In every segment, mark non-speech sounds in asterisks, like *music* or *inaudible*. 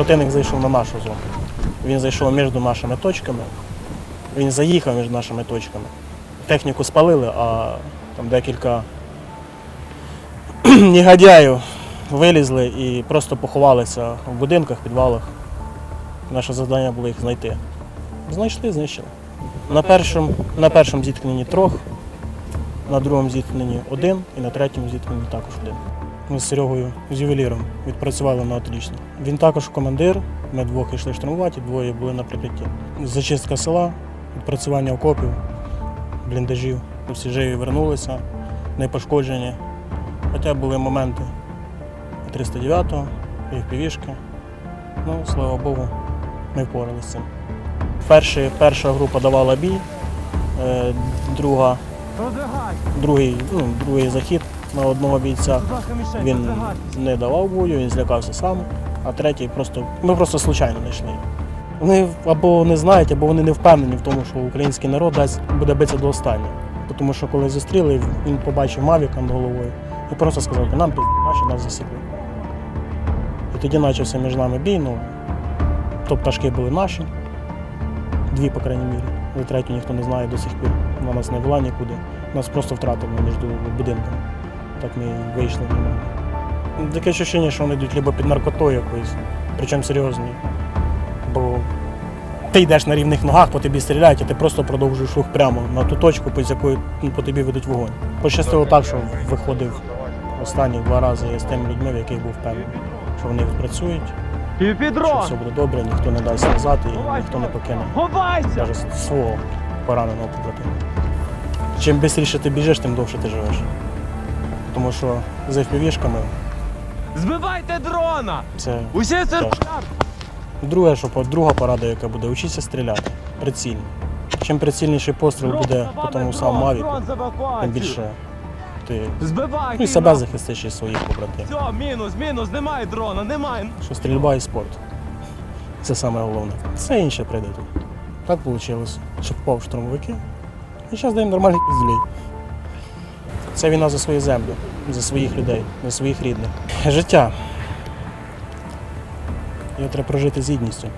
Противник зайшов на нашу зону. Він зайшов між нашими точками. Він заїхав між нашими точками. Техніку спалили, а там декілька *clears throat* негодяїв вилізли і просто поховалися в будинках, підвалах. Наше завдання було їх знайти. Знайшли, знищили. На першому, на першому зіткненні трьох, на другому зіткненні один і на третьому зіткненні також один. Ми з Серегою з ювеліром відпрацювали на отлично. Він також командир. Ми двох йшли штурмувати, двоє були на прикритті. Зачистка села, відпрацювання окопів, бліндажів. Всі живі вернулися, не пошкоджені. Хоча були моменти 309-го, півішки. Ну, слава Богу, ми впоралися з цим. Перші, перша група давала бій, е, друга, другий, ну, другий захід на одного бійця. Він не давав бою, він злякався сам, а третій просто. Ми просто случайно знайшли. Вони або не знають, або вони не впевнені в тому, що український народ дасть буде битися до останнього. Тому що коли зустріли, він побачив Мавіка над головою і просто сказав, що нам пізд, наші нас засікли. І тоді почався між нами бій. Ну, то пташки були наші, дві, по крайній мірі. Але третю ніхто не знає до сих пір. Вона нас не була нікуди. Нас просто втратили між будинками. Так ми вийшли нормально. Таке відчуття, що вони йдуть либо під наркотою якоюсь, причому серйозні. Бо ти йдеш на рівних ногах, по тобі стріляють, а ти просто продовжуєш рух прямо на ту точку, по з якої ну, по тобі ведуть вогонь. Пощастило так, що виходив останні два рази з тими людьми, в яких був впевнений, що вони відпрацюють, що все буде добре, ніхто не дасть назад і ніхто не покине навіть свого пораненого побратима. Чим швидше ти біжиш, тим довше ти живеш. Тому що з FPV-шками Збивайте дрона! це Усі це Тяжко. друге, що по- друга порада, яка буде, учіться стріляти прицільно. Чим прицільніший постріл буде по тому самому Мавіку, тим більше ти Збивайте! ну, і себе захистиш і своїх побратимів. Все, мінус, мінус, немає дрона, немає. Що стрільба і спорт. Це саме головне. Все інше прийде тут. Так вийшло, що впав в штурмовики. І зараз даємо нормальних пізділей. Це війна за свою землю, за своїх людей, за своїх рідних. Життя. Його треба прожити з гідністю.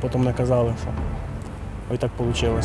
Потім не казали, що ой так вийшло.